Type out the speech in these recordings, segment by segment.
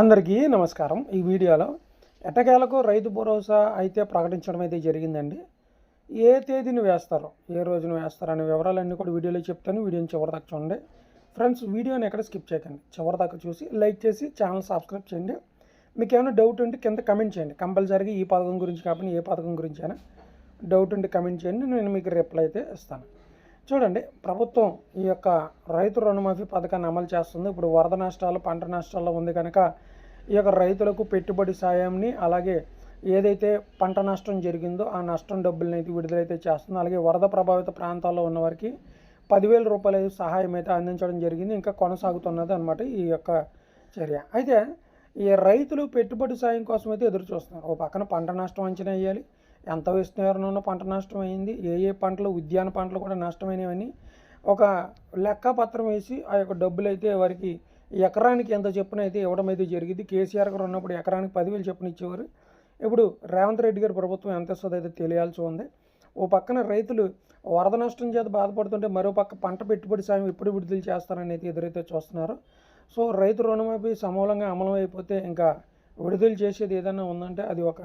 అందరికీ నమస్కారం. ఈ వీడియోలో ఎట్టకేలకు రైతు భరోసా అయితే ప్రకటించడం అయితే జరిగిందండి. ఏ తేదీని వేస్తారో ఏ రోజున వేస్తారు అనే వివరాలన్నీ కూడా వీడియోలో చెప్తాను. వీడియోని చివరిదాకా చూడండి. ఫ్రెండ్స్ వీడియోని ఎక్కడ స్కిప్ చేయకండి. చివరిదాకా చూసి లైక్ చేసి ఛానల్ సబ్స్క్రైబ్ చేయండి. మీకు ఏమైనా డౌట్ ఉంటే కింద కమెంట్ చేయండి. కంపల్సరీగా ఈ పథకం గురించి కాకుండా ఏ పథకం గురించి అయినా డౌట్ ఉంటే కమెంట్ చేయండి. నేను మీకు రిప్లై అయితే ఇస్తాను. చూడండి ప్రభుత్వం ఈ యొక్క రైతు రుణమాఫీ పథకాన్ని అమలు చేస్తుంది. ఇప్పుడు వరద నష్టాలు పంట నష్టాల్లో ఉంది కనుక ఈ యొక్క రైతులకు పెట్టుబడి సాయంని అలాగే ఏదైతే పంట నష్టం జరిగిందో ఆ నష్టం డబ్బులను అయితే విడుదలైతే చేస్తుంది. అలాగే వరద ప్రభావిత ప్రాంతాల్లో ఉన్న వారికి పదివేల రూపాయల సహాయం అయితే అందించడం జరిగింది. ఇంకా కొనసాగుతున్నది అనమాట ఈ యొక్క చర్య. అయితే ఈ రైతులు పెట్టుబడి సాయం కోసం అయితే ఎదురు చూస్తున్నారు. ఓ పక్కన పంట నష్టం అంచనా వేయాలి ఎంత విస్తీర్ణంలో పంట నష్టం అయింది ఏ ఏ పంటలు ఉద్యాన పంటలు కూడా నష్టమైనవని ఒక లెక్క పత్రం వేసి ఆ యొక్క డబ్బులు అయితే వారికి ఎకరానికి ఎంత చెప్పున అయితే ఇవ్వడం అయితే జరిగింది. కేసీఆర్ గారు ఉన్నప్పుడు ఎకరానికి పదివేలు చెప్పున ఇచ్చేవారు. ఇప్పుడు రేవంత్ రెడ్డి గారి ప్రభుత్వం ఎంత ఇస్తుందో అయితే తెలియాల్సి ఉంది. ఓ పక్కన రైతులు వరద నష్టం చేత బాధపడుతుంటే మరో పక్క పంట పెట్టుబడి సాయం ఎప్పుడు విడుదల చేస్తారని అయితే ఎదురైతే చూస్తున్నారు. సో రైతు రుణమాఫీ సమూలంగా అమలు అయిపోతే ఇంకా విడుదల చేసేది ఏదైనా ఉందంటే అది ఒక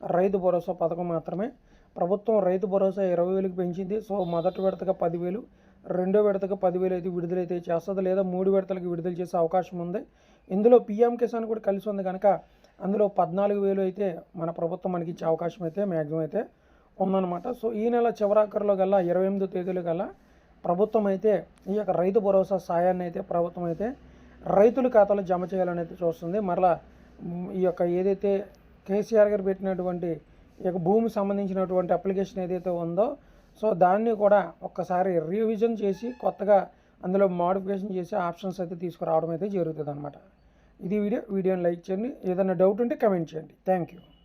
రైతు భరోసా పథకం మాత్రమే. ప్రభుత్వం రైతు భరోసా ఇరవై వేలకు పెంచింది. సో మొదటి విడతగా పదివేలు రెండో విడతగా పదివేలు అయితే విడుదలైతే చేస్తుంది లేదా మూడు విడతలకు విడుదల చేసే అవకాశం ఉంది. ఇందులో పీఎం కిసాన్ కూడా కలిసి ఉంది కనుక అందులో పద్నాలుగు వేలు అయితే మన ప్రభుత్వం మనకి ఇచ్చే అవకాశం అయితే మ్యాక్సిమం అయితే ఉందన్నమాట. సో ఈ నెల చివరాఖరులో గల్లా ఇరవై ఎనిమిదో తేదీలో గల్లా ప్రభుత్వం అయితే ఈ యొక్క రైతు భరోసా సాయాన్ని అయితే ప్రభుత్వం అయితే రైతుల ఖాతాలో జమ చేయాలని అయితే చూస్తుంది. మరలా ఈ యొక్క ఏదైతే కేసీఆర్ గారు పెట్టినటువంటి ఈ యొక్క భూమికి సంబంధించినటువంటి అప్లికేషన్ ఏదైతే ఉందో సో దాన్ని కూడా ఒక్కసారి రివిజన్ చేసి కొత్తగా అందులో మోడిఫికేషన్ చేసి ఆప్షన్స్ అయితే తీసుకురావడం అయితే జరుగుతుంది అనమాట ఇది వీడియో వీడియోని లైక్ చేయండి. ఏదైనా డౌట్ ఉంటే కమెంట్ చేయండి. Thank you